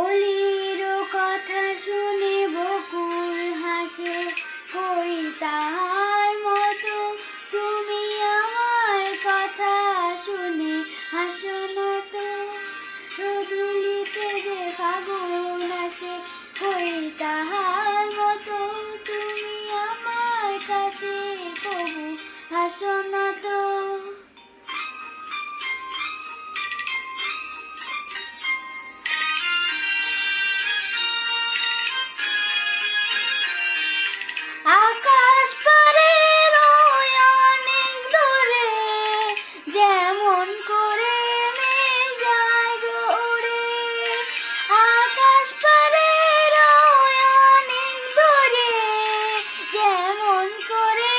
অলির কথা শুনে বকুল হাসে, কই তাহার মতো? তুমি আমার কথা শুনে হাসো না তো? রোদুলিতে যে ফাগুন আসে, কই তাহার মতো? তুমি আমার কাছে কবু হাসো না তো? যেমন করে আকাশ অনেক যেমন করে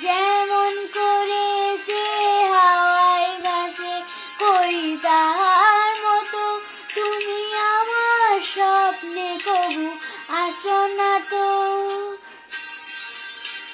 যেমন করে সে তাহার মতো। তুমি আমার স্বপ্নে কবু, আসো না তো।